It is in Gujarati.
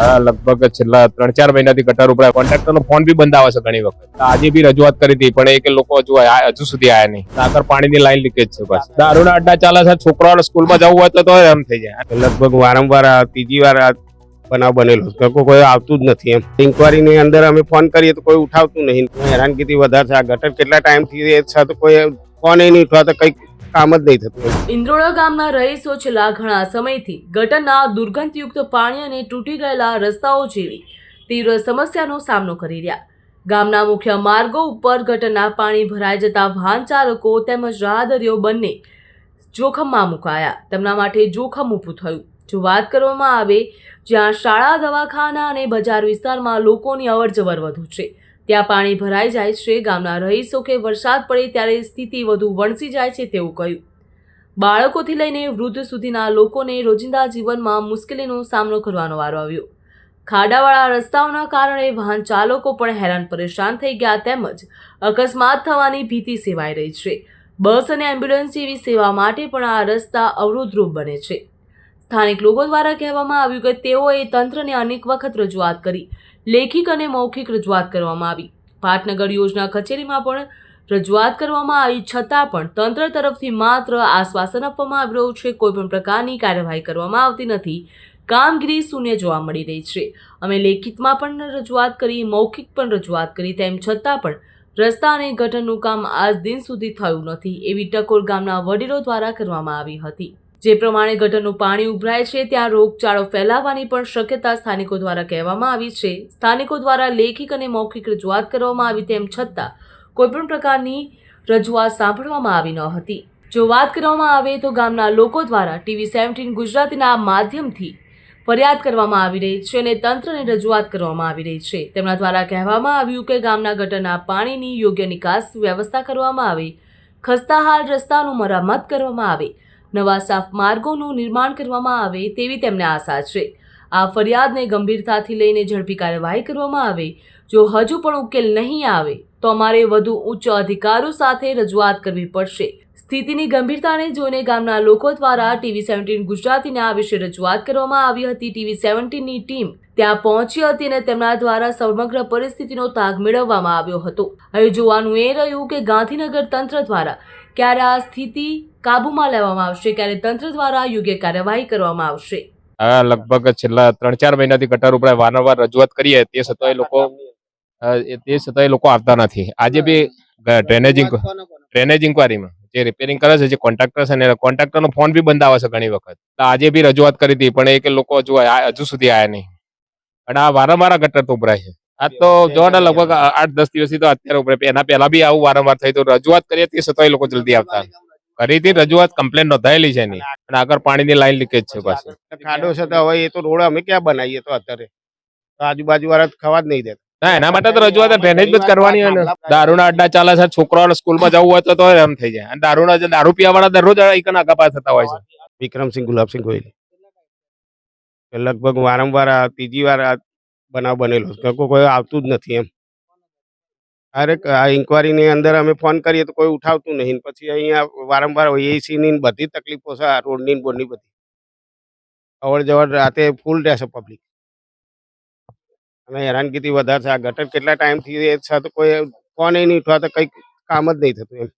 લગભગ છેલ્લા ત્રણ ચાર મહિનાથી ગટર ઉપર કોન્ટ્રાક્ટર નો ફોન બી બંધ આવે છે ઘણી વખત. આજે બી રજૂઆત કરી હતી, પણ એ કે લોકો હજુ હજુ સુધી આયા નહીં. આગળ પાણીની લાઈન લીકેજ છે બસ. દારૂના અડ્ડા ચાલે છે છોકરાઓ સ્કૂલમાં જવું હોય તો એમ થઈ જાય. લગભગ વારંવાર ત્રીજી વાર બનાવ બનેલો છે. કોઈ આવતું જ નથી એમ. ઇન્કવાયરીની અંદર અમે ફોન કરીએ તો કોઈ ઉઠાવતું નહીં. હેરાનગીથી વધારે છે. આ ગટર કેટલા ટાઈમથી એ છે તો કોઈ ફોન નહીં ઉઠવા તો કંઈક કામ જ નહીં થતું ઇન્દ્રોડા ગામના રહીશો છેલ્લા ઘણા સમયથી ગટરના દુર્ગંધયુક્ત પાણી અને તૂટી ગયેલા રસ્તાઓ જેવી તીવ્ર સમસ્યાનો સામનો કરી રહ્યા. ગામના મુખ્ય માર્ગો ઉપર ગટરના પાણી ભરાઈ જતા વાહન ચાલકો તેમજ રાહદરીઓ બંને જોખમમાં મુકાયા. તેમના માટે જોખમ ઊભું થયું. જો વાત કરવામાં આવે, જ્યાં શાળા, દવાખાના અને બજાર વિસ્તારમાં લોકોની અવરજવર વધુ છે ત્યાં પાણી ભરાઈ જાય છે, ગામના રહીશો કે વરસાદ પડે ત્યારે સ્થિતિ વધુ વણસી જાય છે તેવું કહ્યું. બાળકોથી લઈને વૃદ્ધ સુધીના લોકોને રોજિંદા જીવનમાં મુશ્કેલીનો સામનો કરવાનો વારો આવ્યો. ખાડાવાળા રસ્તાઓના કારણે વાહન ચાલકો પણ હેરાન પરેશાન થઈ ગયા તેમજ અકસ્માત થવાની ભીતિ સેવાઈ રહી છે. બસ અને એમ્બ્યુલન્સ જેવી સેવા માટે પણ આ રસ્તા અવરોધરૂપ બને છે. સ્થાનિક લોકો દ્વારા કહેવામાં આવ્યું કે તેઓએ તંત્રને અનેક વખત રજૂઆત કરી લેખિક અને મૌખિક રજૂઆત કરવામાં આવી. પાટનગર યોજના કચેરીમાં પણ રજૂઆત કરવામાં આવી છતાં પણ તંત્ર તરફથી માત્ર આશ્વાસન આપવામાં આવી રહ્યું છે. કોઈપણ પ્રકારની કાર્યવાહી કરવામાં આવતી નથી. કામગીરી શૂન્ય જોવા મળી રહી છે. અમે લેખિતમાં પણ રજૂઆત કરી, મૌખિક પણ રજૂઆત કરી, તેમ છતાં પણ રસ્તા અને ગટરનું કામ આજ દિન સુધી થયું નથી. એવી ટકોર ગામના વડીલો દ્વારા કરવામાં આવી હતી. જે પ્રમાણે ગટરનું પાણી ઉભરાય છે, ત્યાં રોગચાળો ફેલાવાની પણ શક્યતા સ્થાનિકો દ્વારા કહેવામાં આવી છે. સ્થાનિકો દ્વારા લેખિક અને મૌખિક રજૂઆત કરવામાં આવી તેમ છતાં કોઈપણ પ્રકારની રજૂઆત સાંભળવામાં આવી ન હતી. જો વાત કરવામાં આવે તો ગામના લોકો દ્વારા ટીવી સેવન્ટીન ગુજરાતીના માધ્યમથી ફરિયાદ કરવામાં આવી રહી છે અને તંત્રને રજૂઆત કરવામાં આવી રહી છે. તેમના દ્વારા કહેવામાં આવ્યું કે ગામના ગટરના પાણીની યોગ્ય નિકાસ વ્યવસ્થા કરવામાં આવે ખસ્તાહાલ રસ્તાનું મરામત કરવામાં આવે નવા સાફ માર્ગોનું નિર્માણ કરવામાં આવે તેવી તેમને આશા છે. આ ફરિયાદને ગંભીરતાથી લઈને ઝડપી કાર્યવાહી કરવામાં આવે. જો હજુ પણ ઉકેલ નહીં આવે, તો અમારે વધુ ઉચ્ચ અધિકારો સાથે રજૂઆત કરવી પડશે. સ્થિતિની ગંભીરતાને જોઈને ગામના લોકો દ્વારા ટીવી સેવન્ટીન ગુજરાતીને આ વિશે રજૂઆત કરવામાં આવી હતી. ટીવી સેવન્ટીનની ટીમ ત્યાં પહોંચી હતી અને તેમના દ્વારા સમગ્ર પરિસ્થિતિનો તાગ મેળવવામાં આવ્યો હતો. હવે જોવાનું એ રહ્યું કે ગાંધીનગર તંત્ર દ્વારા ક્યારે આ સ્થિતિ કાબૂમાં લેવામાં આવશે, ક્યારે તંત્ર દ્વારા યોગ્ય કાર્યવાહી કરવામાં આવશે? લગભગ છેલ્લા ત્રણ ચાર મહિનાથી ગટર ઉપર વારંવાર રજૂઆત કરીએ, તે છતાંય લોકો તે છતાંય લોકો આવતા નથી. આજે બી ડ્રેનેજ ડ્રેનેજ ઇન્કવાયરીમાં જે રિપેરિંગ કરે છે જે કોન્ટ્રાક્ટર છે ને કોન્ટ્રાક્ટરનો ફોન બી બંધ આવે છે ઘણી વખત. આજે બી રજૂઆત કરી હતી પણ એ કે લોકો હજુ હજુ સુધી આયા નહીં. અને આ વારંવાર ગટર તો ઉભરાય છે. આ તો જો ને લગભગ આઠ દસ દિવસથી તો અત્યારે ઉભરે એના પહેલા બી આવું વારંવાર થઈ તો રજૂઆત કરીએ તે છતાંય લોકો જલ્દી આવતા. કરી હતી રજૂઆત કમ્પ્લેન નોંધાયેલી છે એની. અને આગળ પાણીની લાઈન લીકેજ છે પાછી ખાડો છે તો હવે એ તો રોડ અમે ક્યાં બનાવીએ તો અત્યારે? તો આજુબાજુ વાળા ખાવા જ નહીં દેતા. એના માટે તો રજૂઆત ડ્રેનેજ જ કરવાની હોય ને. દારૂના અડ્ડા ચાલે છે છોકરાઓ સ્કૂલમાં જવું હોય તો એમ થઈ જાય. અને દારૂના દારૂ પીવા વાળા દરરોજ એકન આગા થતા હોય છે. વિક્રમસિંહ, ગુલાબસિંહ ગોહિલ. લગભગ વારંવાર આ ત્રીજી વાર આ બનાવ બનેલો કોઈ આવતું જ નથી એમ. અરે, આ ઇન્કવાયરીની અંદર અમે ફોન કરીએ તો કોઈ ઉઠાવતું નહીં. પછી અહીંયા વારંવાર એસી ની બધી તકલીફો છે રોડની બોર્ડની બધી. અવર જવર રાતે ફૂલ રહેશે પબ્લિક અને હેરાનગીથી વધારે છે. આ ગટર કેટલા ટાઈમથી એ તો કોઈ ફોન નહીં ઉઠવા તો કંઈક કામ જ નહીં થતું એમ.